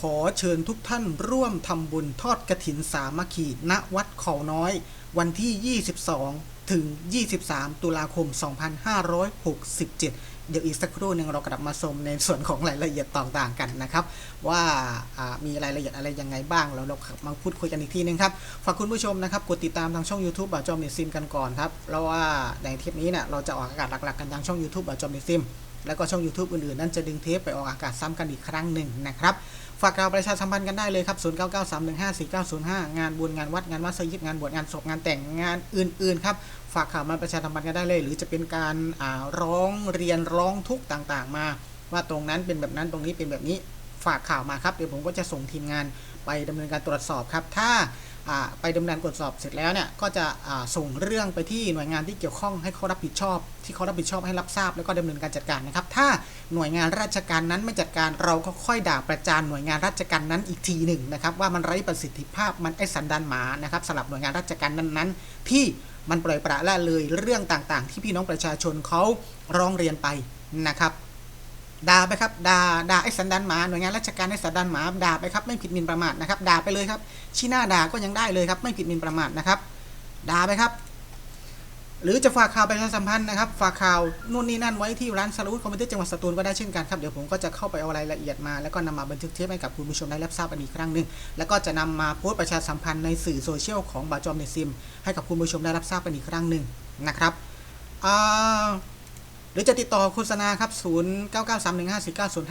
ขอเชิญทุกท่านร่วมทำบุญทอดกระถินสามัคคีณวัดเขาน้อย วันที่ 22 ถึง 23 ตุลาคม 2567เดี๋ยวอีกสักครู่หนึ่งเรากลับมาชมในส่วนของรายละเอียดต่างๆกันนะครับ ว่ามีรายละเอียดอะไรยังไงบ้างเราเรามาพูดคุยกันอีกทีนึงครับฝากคุณผู้ชมนะครับกดติดตามทางช่อง YouTube บ่าวจอมเนซิมกันก่อนครับเพราะว่าในเทปนี้เนี่ยเราจะออกอากาศหลักๆกันทางช่อง YouTube บ่าวจอมเนซิม แล้วก็ช่อง YouTube อื่นๆ นั้นจะดึงเทปไปออกอากาศซ้ำกันอีกครั้งหนึ่งนะครับ ฝากเราประชาสัมพันธ์กันได้เลยครับ 0993154905 งานบุญงานวัดงานวัดสยิดงานบวชงานศพงานแต่งงานอื่นๆครับฝากข่าวมาประชาสัมพันธ์กันได้เลย หรือจะเป็นการร้องเรียนร้องทุกข์ต่างๆ มา ว่าตรงนั้นเป็นแบบนั้นตรงนี้เป็นแบบนี้ฝากข่าวมาครับเดี๋ยวผมก็จะส่งทีมงาน ไปดำเนินการตรวจสอบครับ ถ้าไปดำเนินการตรวจสอบเสร็จแล้วเนี่ยก็จะส่งเรื่องไปที่หน่วยงานที่เกี่ยวข้องให้เขารับผิดชอบ ที่เขารับผิดชอบให้รับทราบแล้วก็ดำเนินการจัดการนะครับ ถ้าหน่วยงานราชการนั้นไม่จัดการเราก็ค่อยด่าประจานหน่วยงานราชการนั้นอีกทีหนึ่งนะครับว่ามันไร้ประสิทธิภาพมันไอ้สันดานหมานะครับสำหรับหน่วยงานราชการนั้นๆ ที่มันปล่อยปละละเลยเรื่องต่างๆ ที่พี่น้องประชาชนเขาร้องเรียนไปนะครับ ด่าไปครับด่าด่าไอ้สันดานหมาหน่วยงานราชการไอ้สันดานหมาด่าไปครับไม่ผิดหมิ่นประมาทนะครับด่าไปเลยครับชี้หน้าด่าก็ยังได้เลยครับไม่ผิดหมิ่นประมาทนะครับด่าไปครับ หรือจะฝากข่าวประชาสัมพันธ์นะครับ ฝากข่าวนู่นนี่นั่นไว้ที่ร้านสารวุฒิคอมพิวเตอร์จังหวัดสตูลก็ได้เช่นกันครับเดี๋ยวผมก็จะเข้าไปเอารายละเอียดมาแล้วก็นำมาบันทึกเทปให้กับคุณผู้ชมได้รับทราบกันอีกครั้งหนึ่งแล้วก็จะนำมาโพสต์ประชาสัมพันธ์ในสื่อโซเชียลของบาจอมเนซิม ให้กับคุณผู้ชมได้รับทราบกันอีกครั้งหนึ่งนะครับอ่า หรือจะติดต่อโฆษณาครับ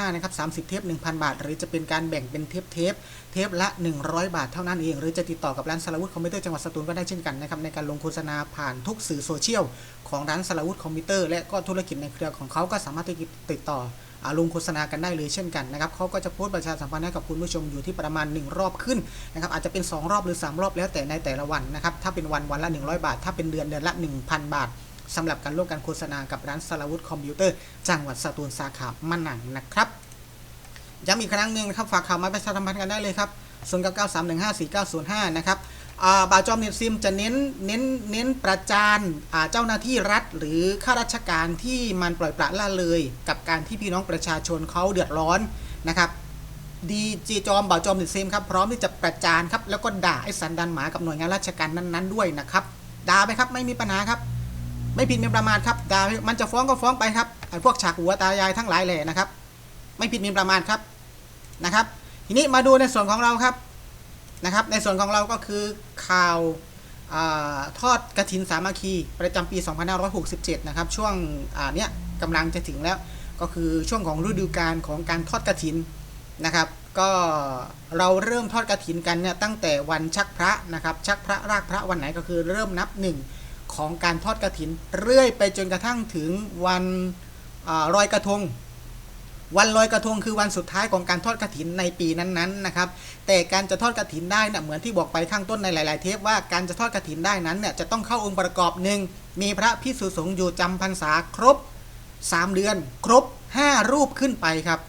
0993154905 นะครับ 30 เทป 1,000 บาท หรือจะเป็นการแบ่งเป็นเทปเทปเทปละ 100 บาทเท่านั้นเอง หรือจะติดต่อกับร้านสารวุฒิคอมพิวเตอร์จังหวัดสตูลก็ได้เช่นกันนะครับ ในการลงโฆษณาผ่านทุกสื่อโซเชียลของร้านสารวุฒิคอมพิวเตอร์และก็ธุรกิจในเครือของเขาก็สามารถติดต่ออลงโฆษณากันได้เลยเช่นกันนะครับเขาก็จะโพสต์ประชาสัมพันธ์ให้กับคุณผู้ชมอยู่ที่ประมาณ 1 รอบขึ้นนะครับอาจจะเป็น 2 รอบหรือ 3 รอบแล้วแต่ในแต่ละวันนะครับถ้าเป็นวันวันละ 100 บาท ถ้าเป็นเดือนเดือนละ 1,000 บาท สำหรับการร่วมกันโฆษณากับร้านสารวุฒิคอมพิวเตอร์ จังหวัดสตูลสาขามะนังนะครับย้ำอีกครั้งหนึ่งนะครับฝากข่าวมาประชาสัมพันธ์กันได้เลยครับ0 9 9 3 1 5 4 9 0 5 นะครับอ่าบาจอมเน็ตซิมจะเน้นเน้นเน้นประจานเจ้าหน้าที่รัฐ หรือข้าราชการที่มันปล่อยปละละเลย กับการที่พี่น้องประชาชนเขาเดือดร้อนนะครับดีจีจอมบ่าวจอมเน็ตซิมครับพร้อมที่จะประจานครับแล้วก็ด่าไอ้สันดานหมากับหน่วยงานราชการนั้นๆด้วยนะครับด่าไปครับไม่มีปัญหาครับ ไม่ผิดมีประมาทครับด่ามันจะฟ้องก็ฟ้องไปครับไอ้พวกฉากหัวตายายทั้งหลายแหล่นะครับ ไม่ผิดมีประมาทครับนะครับ ทีนี้มาดูในส่วนของเราครับนะครับ ในส่วนของเราก็คือข่าวาทอดกระถินสามัคคีประจำปี 2567 นะครับ ช่วงอ่าเนี้ยกำลังจะถึงแล้ว ก็คือช่วงของฤดูกาลของการทอดกระถินนะครับ ก็เราเริ่มทอดกระถินกันเนี่ยตั้งแต่วันชักพระนะครับ ชักพระรากพระวันไหนก็คือเริ่มนับหนึ่ง ของการทอดกระถิน เรื่อยไปจนกระทั่งถึงวันอาลอยกระทง วันลอยกระทงคือวันสุดท้ายของการทอดกระถินในปีนั้นๆนะครับ แต่การจะทอดกระถินได้นะเหมือนที่บอกไปข้างต้นในหลาย ๆ เทปว่าการจะทอดกระถินได้นั้นเนี่ยจะต้องเข้าองค์ประกอบหนึ่งมีพระพิสุสงฆ์อยู่จำพรรษาครบ 3 เดือน ครบ 5 รูปขึ้นไปครับ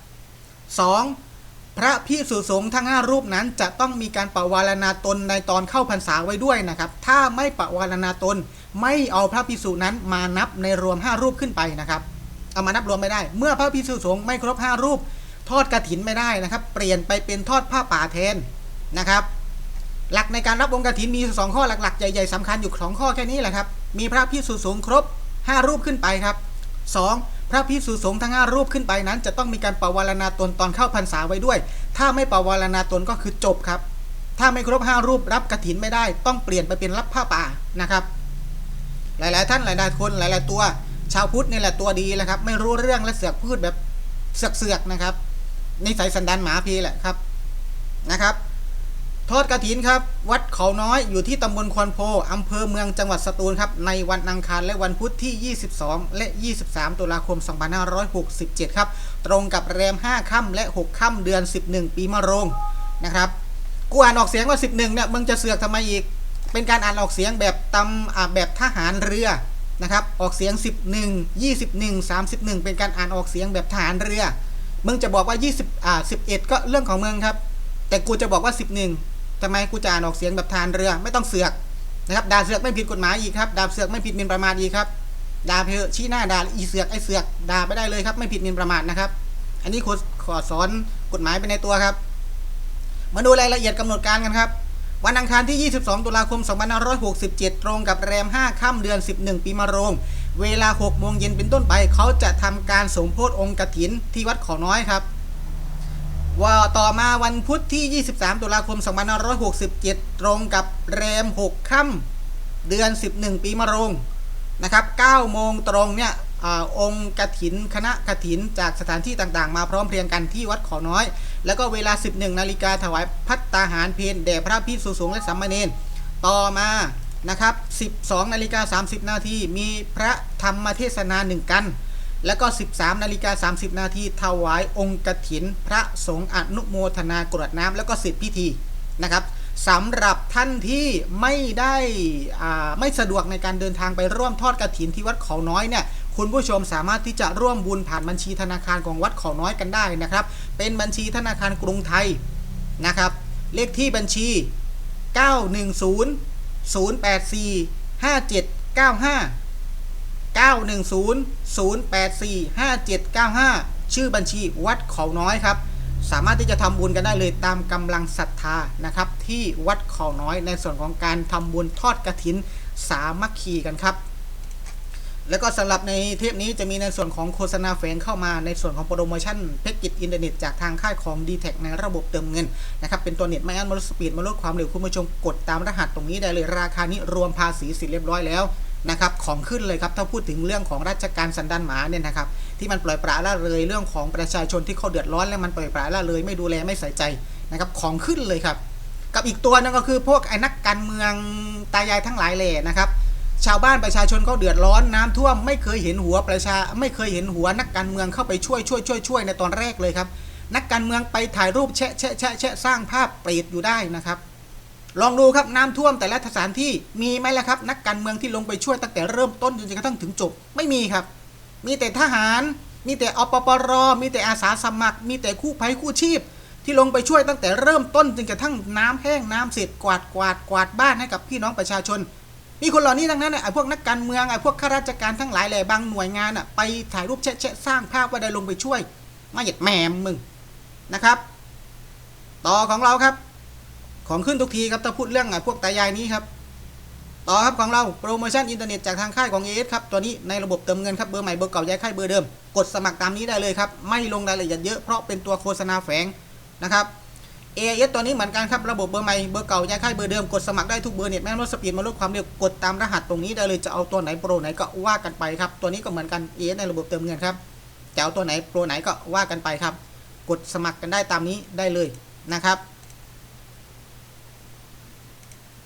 2. พระพิสุสงฆ์ทั้ง 5 รูปนั้นจะต้องมีการปวารณาตนในตอนเข้าพรรษาไว้ด้วยนะครับ ถ้าไม่ปวารณาตน ไม่เอาพระพิสุนั้นมานับในรวม 5 รูปขึ้นไปนะครับ เอามานับรวมไม่ได้ เมื่อพระพิสุสงฆ์ไม่ครบ 5 รูป ทอดกระถินไม่ได้นะครับ เปลี่ยนไปเป็นทอดผ้าป่าแทนนะครับ หลักในการรับองค์กระถินมีสองข้อหลักๆใหญ่ๆสำคัญอยู่สองข้อแค่นี้แหละครับ มีพระพิสุสงฆ์ครบ 5 รูปขึ้นไปครับ 2. พระพิสุสงฆ์ทั้ง 5 รูปขึ้นไปนั้น จะต้องมีการปวารณาตนตอนเข้าพรรษาไว้ด้วย ถ้าไม่ปวารณาตนก็คือจบครับ ถ้าไม่ครบ 5 รูปรับกระถินไม่ได้ ต้องเปลี่ยนไปเป็นรับผ้าป่านะครับ หลาย ๆ ท่านหลายๆคนหลาย ๆ ตัว ชาวพุทธนี่แหละตัวดีแหละครับ ไม่รู้เรื่องและเสือกพูดแบบเสือกๆนะครับนิสัยสันดานหมาพีแหละครับนะครับ ทอดกระถินครับ วัดเขาน้อยอยู่ที่ตำบลควนโพอำเภอเมืองจังหวัดสตูลครับ ในวันอังคารและวันพุธที่ 22 และ 23 ตุลาคม 2567 ครับ ตรงกับแรม 5 ค่ำและ 6 ค่ำเดือน 11 ปีมะโรงนะครับ กูอ่านออกเสียงว่า 11 เนี่ย มึงจะเสือกทำไมอีก เป็นการอ่านออกเสียงแบบตำแบบทหารเรือนะครับ ออกเสียง 11 21 31 เป็นการอ่านออกเสียงแบบทหารเรือ มึงจะบอกว่า 20อ่า11 ก็เรื่องของมึงครับ แต่กูจะบอกว่า 11ทำไมกูจะอ่านออกเสียงแบบทหารเรือไม่ต้องเสือกนะครับด่าเสือกไม่ผิดกฎหมายอีกครับด่าเสือกไม่ผิดมินประมาทอีกครับด่าเพอชี้หน้าด่าอีเสือกไอเสือกด่าไปได้เลยครับ ไม่ผิดมินประมาทนะครับ อันนี้ขอขอสอนกฎหมายไปในตัวครับ มาดูรายละเอียดกำหนดการกันครับ วันอังคารที่ 22 ตุลาคม 2567 ตรงกับแรม 5 ค่ำเดือน 11 ปีมะโรง เวลา 6 โมงเย็นเป็นต้นไป เขาจะทำการสมโพธิองค์กถินที่วัดเขาน้อยครับ ว่าต่อมาวันพุธที่ 23 ตุลาคม 2567 ตรงกับแรม 6 ค่ำเดือน 11 ปีมะโรงนะครับ 9 โมงตรงเนี่ย อองค์กถินคณะกถินจากสถานที่ต่างๆ มาพร้อมเพรียงกันที่วัดขอน้อย แล้วก็เวลา 11นาฬิกาถวายพัตตาหารเพนแด่พระพิสุสงฆ์และสามเณรต่อมานะครับ 12นาฬิกา30 นาทีมีพระธรรมเทศนาหนึ่งกัน แล้วก็ 13นาฬิกา30 นาทีถวายองค์กถิน พระสงฆ์อนุโมทนากรวดน้ำแล้วก็สิทธิพิธีนะครับสำหรับท่านที่ไม่ได้ไม่สะดวกในการเดินทางไปร่วมทอดกระถินที่วัดเขาน้อยเนี่ย คุณผู้ชมสามารถที่จะร่วมบุญผ่านบัญชีธนาคารของวัดเขาน้อยกันได้นะครับ เป็นบัญชีธนาคารกรุงไทยนะครับ เลขที่บัญชี 910 084 5795 910 084 5795 ชื่อบัญชีวัดเขาน้อยครับ สามารถที่จะทำบุญกันได้เลยตามกำลังศรัทธานะครับ ที่วัดเขาน้อยในส่วนของการทำบุญทอดกระถินสามัคคีกันครับ แล้วก็สำหรับในเทปนี้จะมีในส่วนของโฆษณาแฝงเข้ามาในส่วนของโปรโมชั่นแพ็กเกจอินเทอร์เน็ตจากทางค่ายของ d t แทในระบบเติมเงินนะครับเป็นตัวเน็ตไม่อั้นมาลดสปีดมาลดความเร็วคุณผู้ชมกดตามรหัสตรงนี้ได้เลยราคานี้รวมภาษีเสร็จเรียบร้อยแล้วนะครับของขึ้นเลยครับถ้าพูดถึงเรื่องของราชการสันดานหมาเนี่ยนะครับที่มันปล่อยปละละเลยเรื่องของประชาชนที่เขาเดือดร้อนแล้วมันปล่อยปละละเลย ไม่ดูแลไม่ใส่ใจนะครับของขึ้นเลยครับ กับอีกตัวนึงก็คือพวกไอ้นักการเมืองตายายทั้งหลายเลยนะครับ ชาวบ้านประชาชนเขาเดือดร้อนน้ำท่วมไม่เคยเห็นหัวประชาไม่เคยเห็นหัวนักการเมืองเข้าไปช่วยช่วยช่วยช่วยในตอนแรกเลยครับ นักการเมืองไปถ่ายรูปแชะแชะแชะแชะสร้างภาพเปรตอยู่ได้นะครับ ลองดูครับน้ำท่วมแต่ละสถานที่มีไหมล่ะครับ นักการเมืองที่ลงไปช่วยตั้งแต่เริ่มต้นจนกระทั่งถึงจบไม่มีครับ มีแต่ทหารมีแต่อปปร มีแต่อาสาสมัคร มีแต่คู่ภัยคู่ชีพ ที่ลงไปช่วยตั้งแต่เริ่มต้นจนกระทั่งน้ำแห้งน้ำเสร็จกวาดกวาดกวาดบ้านให้กับพี่น้องประชาชน มีคนเหล่านี้ทั้งนั้นน่ะไอ้พวกนักการเมืองไอ้พวกข้าราชการทั้งหลายแหล่บางหน่วยงานอะไปถ่ายรูปแชะแชะสร้างภาพว่าได้ลงไปช่วย มาเหยียดแหมมมึงนะครับ ต่อของเราครับ ของขึ้นทุกทีครับถ้าพูดเรื่องไอ้พวกตายายนี้ครับ ต่อครับของเราโปรโมชั่นอินเทอร์เน็ตจากทางค่ายของ AS ครับตัวนี้ในระบบเติมเงินครับเบอร์ใหม่เบอร์เก่าย้ายค่ายเบอร์เดิม กดสมัครตามนี้ได้เลยครับไม่ลงรายละเอียดเยอะเพราะเป็นตัวโฆษณาแฝงนะครับ AIS ตัวนี้เหมือนกันครับ ระบบเบอร์ใหม่เบอร์เก่าย้ายค่ายเบอร์เดิม กดสมัครได้ทุกเบอร์เน็ตแม้ลดสปีดมาลดความเร็วกดตามรหัสตรงนี้ได้เลยจะเอาตัวไหนโปรไหนก็ว่ากันไปครับ ตัวนี้ก็เหมือนกัน AIS ในระบบเติมเงินครับจะเอาตัวไหนโปรไหนก็ว่ากันไปครับ กดสมัครกันได้ตามนี้ได้เลยนะครับ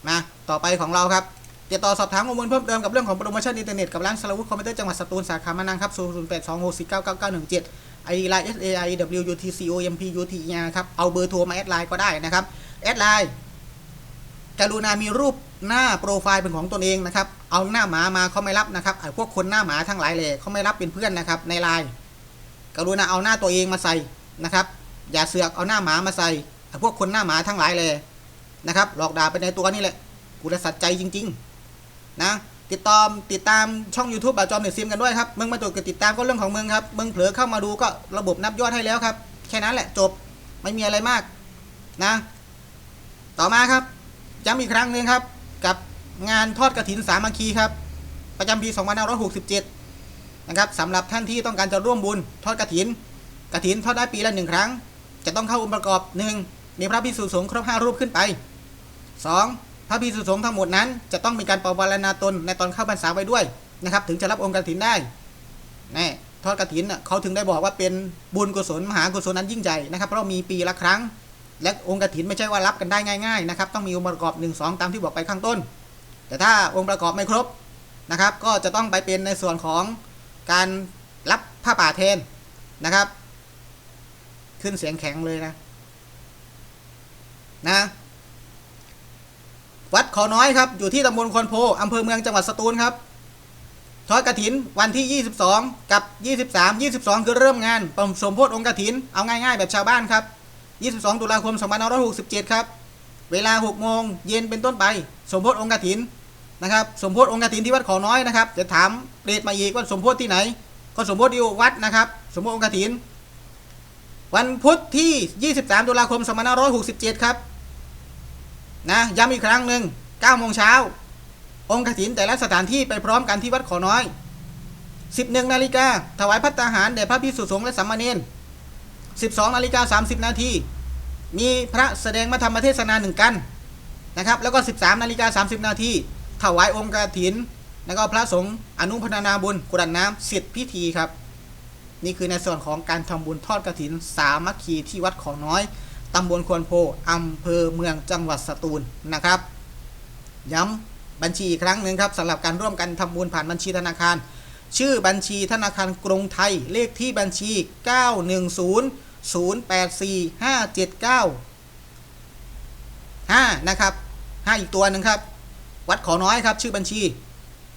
มาต่อไปของเราครับติดต่อสอบถามข้อมูลเพิ่มเติมกับเรื่องของโปรโมชั่นอินเทอร์เน็ตกับร้านสลาวุธคอมพิวเตอร์จังหวัดสตูลสาขามานังครับ 0826499917 ID Line S A I W U T C O M P U T E R ครับ เอาเบอร์โทรมาแอดไลน์ก็ได้นะครับ แอดไลน์กรุณามีรูปหน้าโปรไฟล์เป็นของตนเองนะครับ เอาหน้าหมามาเขาไม่รับนะครับไอ้พวกคนหน้าหมาทั้งหลายเลยเขาไม่รับเป็นเพื่อนนะครับ ในไลน์กรุณาเอาหน้าตัวเองมาใส่นะครับ อย่าเสือกเอาหน้าหมามาใส่ไอ้พวกคนหน้าหมาทั้งหลายเลยนะครับ หลอกด่าไปในตัวนี่แหละ กูจะสัตย์ใจจริง ๆ นะ ติดตามติดตามช่อง YouTube บ่าวจอมเน็ตซิมกันด้วยครับมึงมาตรวจติดตามก็เรื่องของมึงครับมึงเผลอเข้ามาดูก็ระบบนับยอดให้แล้วครับ แค่นั้นแหละจบไม่มีอะไรมากนะ ต่อมาครับย้ำอีกครั้งหนึ่งครับ กับงานทอดกระถินสามัคคีครับ ประจำปี 2567 นะครับสำหรับท่านที่ต้องการจะร่วมบุญทอดกระถินกระถินทอดได้ปีละหนึ่งครั้ง จะต้องเข้าองค์ประกอบ 1. มีพระพิสุสงฆ์ครบ5รูปขึ้นไป 2. พระพิสุสงฆ์ทั้งหมดนั้น จะต้องมีการปวารณาตนในตอนเข้าพรรษาไว้ด้วยนะครับ ถึงจะรับองค์กฐินได้แน่ทอดกฐินน่ะเขาถึงได้บอกว่าเป็นบุญกุศลมหากุศลนั้นยิ่งใหญ่นะครับ เพราะมีปีละครั้ง และองค์กฐินไม่ใช่ว่ารับกันได้ง่ายๆนะครับ ต้องมีองค์ประกอบ 1 2 ตามที่บอกไปข้างต้น แต่ถ้าองค์ประกอบไม่ครบนะครับ ก็จะต้องไปเป็นในส่วนของการรับผ้าป่าแทนนะครับ ขึ้นเสียงแข็งเลยนะ นะ วัดขอน้อยครับ อยู่ที่ตำบลควนโพอำเภอเมืองจังหวัดสตูลครับทอดกระถินวันที่ 22 กับ 23 22 คือเริ่มงานปสมโพธิองค์กระถิน เอาง่ายๆ แบบชาวบ้านครับ 22 ตุลาคม 2567 ครับ เวลา 6 โมงเย็นเป็นต้นไป สมโพธิองค์กฐินนะครับ สมโพธิองค์กฐินที่วัดขอน้อยนะครับ จะถามเปรตมาอีกว่าสมโพธิที่ไหน ก็สมโพธิอยู่วัดนะครับ สมโพธิองค์กฐิน วันพุธที่ 23 ตุลาคม 2567 ครับ นะย้ำอีกครั้งหนึ่ง9โมงเช้า องค์กฐินแต่ละสถานที่ไปพร้อมกันที่วัดขอน้อย 11นาฬิกาถวายพัตตาหารแด่พระพิสุสงฆ์และสัมมาเนน12นาฬิกา30นาทีมีพระแสดงมาธรรมเทศนาหนึ่งกันนะครับ แล้วก็ 13นาฬิกา30นาทีถวายองค์กฐิน แล้วก็พระสงฆ์อนุพนานาบุญกุดันน้ำเสร็จพิธีครับ นี่คือในส่วนของการทำบุญทอดกระถินสามัคคีที่วัดของน้อย ตำบลควนโพอำเภอเมืองจังหวัดสตูลนะครับ ย้ำบัญชีอีกครั้งหนึ่งครับสำหรับการร่วมกันทำบุญผ่านบัญชีธนาคาร ชื่อบัญชีธนาคารกรุงไทยเลขที่บัญชี 910 084 579 5นะครับ5อีกตัวหนึ่งครับ วัดขอน้อยครับชื่อบัญชี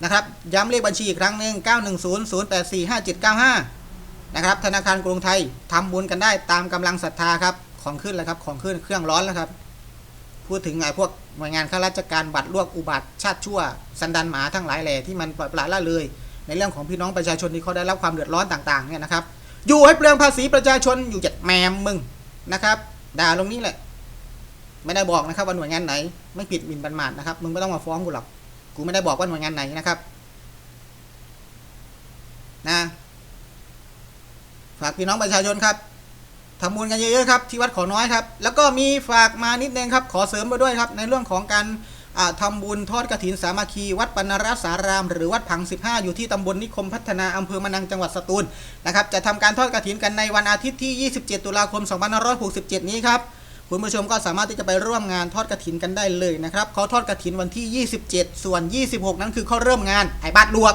นะครับย้ำเลขบัญชีอีกครั้งหนึ่ง910 084 5795นะครับธนาคารกรุงไทยทำบุญกันได้ตามกำลังศรัทธาครับ ของขึ้นแล้วครับ ของขึ้นเครื่องร้อนแล้วครับ พูดถึงไอ้พวกหน่วยงานข้าราชการบัตรลวกอุบัติชาติชั่ว สันดานหมาทั้งหลายแหล่ที่มันปล่อยปละละเลย ในเรื่องของพี่น้องประชาชนที่เขาได้รับความเดือดร้อนต่างๆเนี่ยนะครับ อยู่ให้เปลืองภาษีประชาชนอยู่จัดแมมมึงนะครับด่าลงนี้แหละ ไม่ได้บอกนะครับว่าหน่วยงานไหน ไม่ผิดหมิ่นประมาทนะครับ มึงไม่ต้องมาฟ้องกูหรอกกูไม่ได้บอกว่าหน่วยงานไหนนะครับนะฝากพี่น้องประชาชนครับ ทำบุญกันเยอะๆครับที่วัดขอน้อยครับ แล้วก็มีฝากมานิดนึงครับขอเสริมไปด้วยครับในเรื่องของการอ่าทำบุญทอดกระถินสามัคคี วัดปนรสาราม หรือวัดผัง 15 อยู่ที่ตำบลนิคมพัฒนาอำเภอมะนังจังหวัดสตูลนะครับจะทำการทอดกระถินกันในวันอาทิตย์ที่ 27 ตุลาคม 2567 นี้ครับคุณผู้ชมก็สามารถที่จะไปร่วมงานทอดกระถินกันได้เลยนะครับเขาทอดกระถินวันที่ 27 ส่วน 26 นั้นคือเขาเริ่มงานไอ้บาดลวก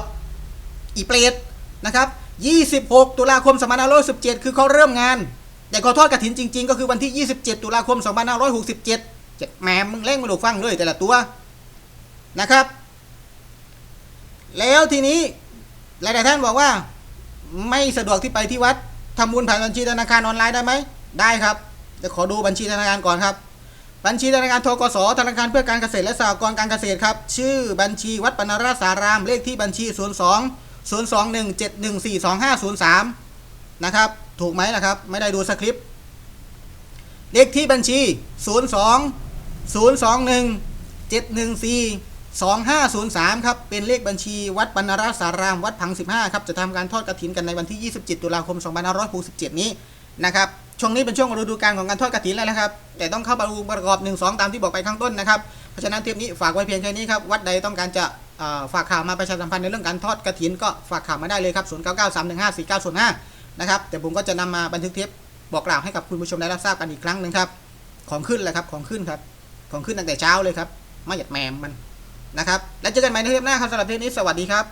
อีเปรตนะครับ 26 ตุลาคม 2517 คือเขาเริ่มงาน แต่ขาทอดกระถินจริง ๆ ก็คือวันที่ 27 ตุลาคม 2567 เจ็ดแหมมมึงเล่งมาดูฟังเลยแต่ละตัวนะครับ แล้วทีนี้หลายๆท่านบอกว่าไม่สะดวกที่ไปที่วัดทำบุญผ่านบัญชีธนาคารออนไลน์ได้ไหมได้ครับจะขอดูบัญชีธนาคารก่อนครับ บัญชีธนาคารทกสธนาคารเพื่อการเกษตรและสหกรณ์การเกษตรครับ ชื่อบัญชีวัดปนราสารามเลขที่บัญชี 02 021 714 2503 นะครับ ถูกไหมนะครับ ไม่ได้ดูสคริปต์เลขที่บัญชี 02 021 714 2503 ครับ เป็นเลขบัญชีวัดปนรสาราม วัดพัง 15 ครับ จะทำการทอดกระถินกันในวันที่ 27 ตุลาคม 2567 นี้ นะครับ ช่วงนี้เป็นช่วงฤดูกาลของการทอดกระถินแล้วนะครับ แต่ต้องเข้าประประกอบ 1 2 ตามที่บอกไปข้างต้นนะครับ เพราะฉะนั้นเทปนี้ฝากไว้เพียงแค่นี้ครับ วัดใดต้องการจะฝากข่าวมาประชาสัมพันธ์ในเรื่องการทอดกระถินก็ฝากข่าวมาได้เลยครับ 0993154905 นะครับแต่ผมก็จะนำมาบันทึกเทปบอกกล่าวให้กับคุณผู้ชมได้รับทราบกันอีกครั้งหนึ่งครับ ของขึ้นแหละครับของขึ้นครับ ของขึ้นตั้งแต่เช้าเลยครับ ไม่หยัดแมมมันนะครับ แล้วเจอกันใหม่ในเทปหน้าครับสำหรับเทปนี้สวัสดีครับ